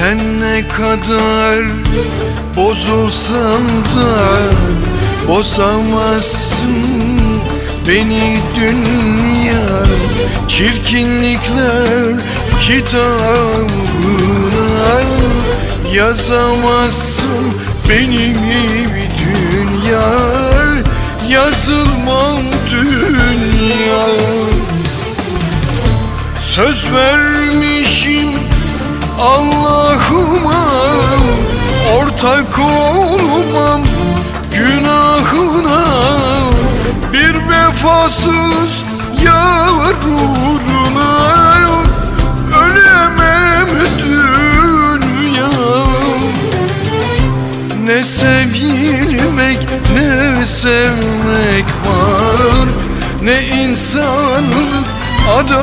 Sen ne kadar bozulsan da bozamazsın beni dünya. Çirkinlikler kitabına yazamazsın benim dünya? Yazılmam dünya. Söz vermişim Allah'ıma ortak olmam. Günahına bir vefasız yar uğruna Ölemem dünya. Ne sevilmek ne sevmek var Ne insan